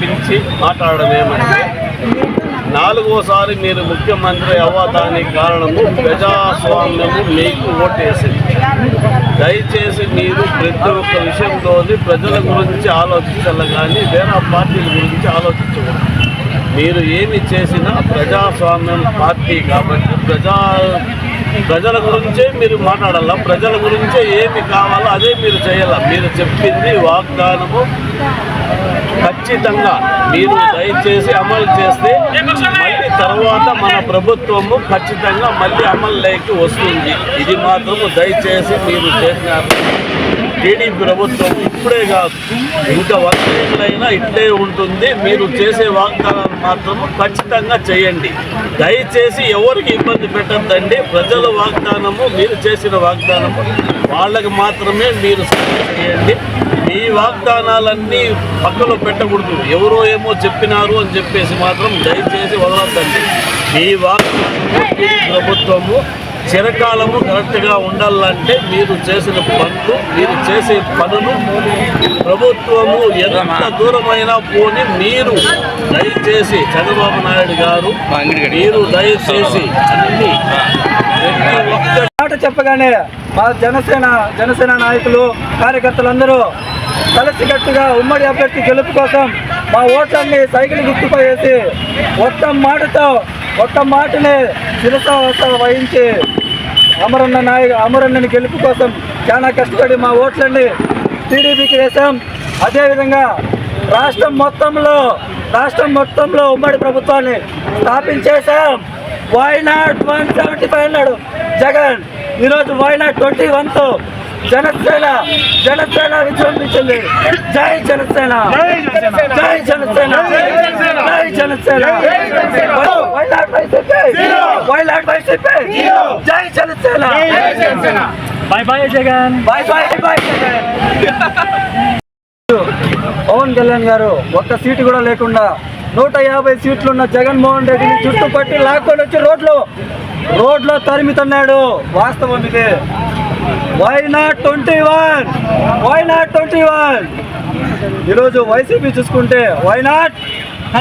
పిలిచి మాట్లాడడం ఏమంటే నాలుగోసారి మీరు ముఖ్యమంత్రి అవ్వడానికి కారణము ప్రజాస్వామ్యము మీకు ఓటేసింది. దయచేసి మీరు ప్రతి ఒక్క విషయంలోని ప్రజల గురించి ఆలోచించాలి కానీ వేరే పార్టీల గురించి ఆలోచించకూడదు. మీరు ఏమి చేసినా ప్రజాస్వామ్యం పార్టీ కాబట్టి ప్రజా ప్రజల గురించే మీరు మాట్లాడాల? ప్రజల గురించే ఏమి కావాలో అదే మీరు చేయాల? మీరు చెప్పింది వాగ్దానము ఖచ్చితంగా మీరు దయచేసి అమలు చేస్తే మళ్ళీ తర్వాత మన ప్రభుత్వము ఖచ్చితంగా మళ్ళీ అమలులోకి వస్తుంది. ఇది మాత్రము దయచేసి మీరు చేసినారు. టీడీపీ ప్రభుత్వం ఇప్పుడే కాదు ఇంకా వందేళ్ళైనా ఇట్లే ఉంటుంది. మీరు చేసే వాగ్దానాలు మాత్రము ఖచ్చితంగా చేయండి. దయచేసి ఎవరికి ఇబ్బంది పెట్టద్దండి. ప్రజల వాగ్దానము మీరు చేసిన వాగ్దానము వాళ్ళకి మాత్రమే మీరు సహాయం చేయండి. మీ వాగ్దానాలన్నీ పక్కలో పెట్టకూడదు. ఎవరో ఏమో చెప్పినారు అని చెప్పేసి మాత్రం దయచేసి వదలొద్దండి. మీ వాగ్దానము మీ ప్రభుత్వము చిరకాలము కరెక్ట్గా ఉండాలంటే మీరు చేసిన పనులు మీరు చేసే పనులు ప్రభుత్వము ఎంత దూరమైనా పోని మీరు దయచేసి చంద్రబాబు నాయుడు గారు మీరు దయచేసి అన్ని మాట చెప్పగానే మా జనసేన జనసేన నాయకులు కార్యకర్తలందరూ కలిసికట్టుగా ఉమ్మడి అభ్యర్థి గెలుపు కోసం మా ఓట్లన్నీ సైకిల్ గుర్తుపై వేసి ఒక్క మాటతో ఒక్క మాటనే శిరసావస్థ వహించి అమరన్న నాయక అమరన్నని గెలుపు కోసం చాలా కష్టపడి మా ఓట్లన్నీ టీడీపీకి వేశాం. అదేవిధంగా రాష్ట్రం మొత్తంలో రాష్ట్రం మొత్తంలో ఉమ్మడి ప్రభుత్వాన్ని స్థాపించేశాం. Why not one seventy five అన్నాడు జగన్ ఈరోజు వై నాట్ ట్వంటీ వన్తో జనసేన జనసేన విజృంభించింది. జై జనసేన. జై జనసేన. జై Janasena. Why not YCP. YCP. జై Janasena. Bye bye Jagan bye bye bye Jagan Pawan Kalyan garu ఒక్క సీటు కూడా లేకుండా నూట యాభై సీట్లున్న జగన్మోహన్ రెడ్డిని చుట్టుపట్టి లాక్కొని వచ్చి రోడ్లో రోడ్లో తరిమితున్నాడు వాస్తవం ఇది. Why not twenty one why not twenty one ఈరోజు వైసీపీ చూసుకుంటే why not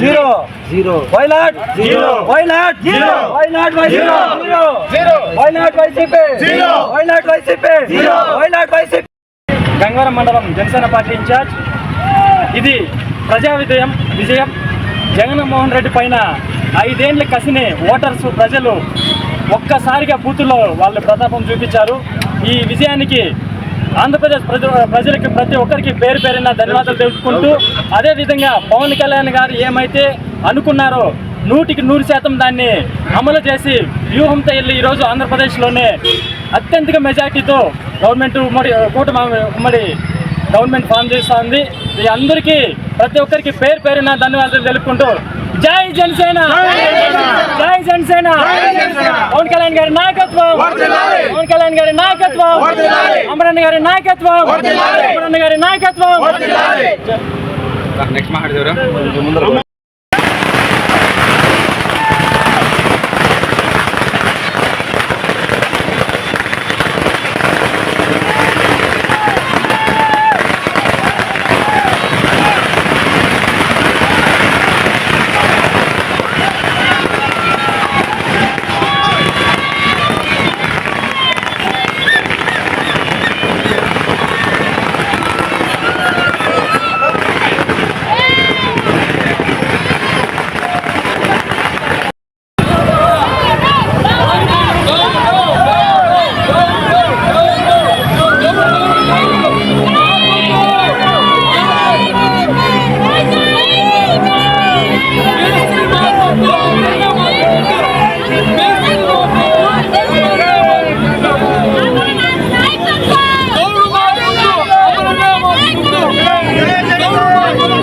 zero zero why not zero why not zero why not zero zero why not YCP zero why not YCP zero why not YCP Gangavaram మండలం Janasena party incharge. ఇది ప్రజా విజయం విజయం. జగన్మోహన్ రెడ్డి పైన ఐదేండ్ల కసిని voters ప్రజలు ఒక్కసారిగా బూతుల్లో వాళ్ళ ప్రతాపం చూపించారు. ఈ విజయానికి ఆంధ్రప్రదేశ్ ప్రజ ప్రజలకి ప్రతి ఒక్కరికి పేరు పేరున ధన్యవాదాలు తెలుపుకుంటూ అదేవిధంగా పవన్ కళ్యాణ్ గారు ఏమైతే అనుకున్నారో నూటికి నూరు శాతం దాన్ని అమలు చేసి వ్యూహంతో వెళ్ళి ఈరోజు ఆంధ్రప్రదేశ్లోనే అత్యంత మెజార్టీతో గవర్నమెంట్ ఉమ్మడి కూటమి ఉమ్మడి గవర్నమెంట్ ఫామ్ చేస్తూ ఉంది అందరికీ ప్రతి ఒక్కరికి పేరు పేరున ధన్యవాదాలు తెలుపుకుంటూ జై జనసేన. జై జనసేన. పవన్ కళ్యాణ్ గారి నాయకత్వం. పవన్ కళ్యాణ్ గారి నాయకత్వం. అమరన్న గారి నాయకత్వం. అమరన్న గారి నాయకత్వం. నెక్స్ట్ మాట్లాడేవారు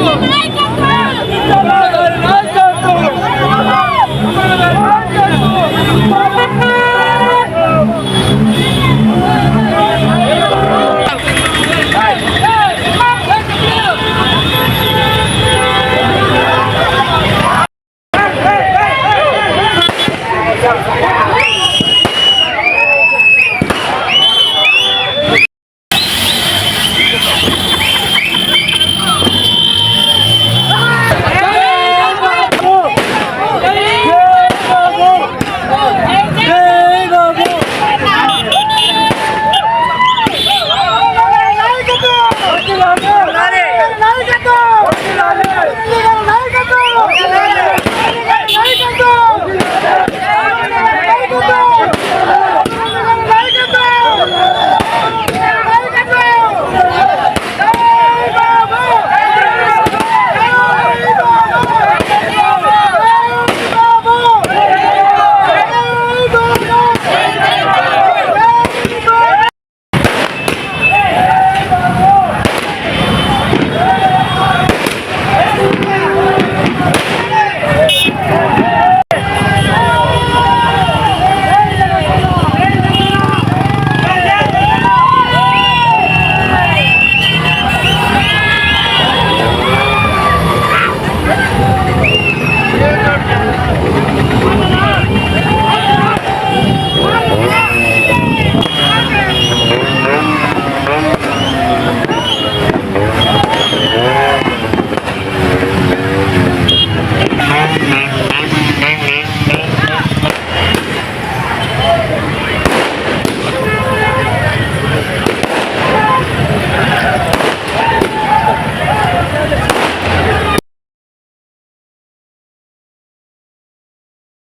Thank you.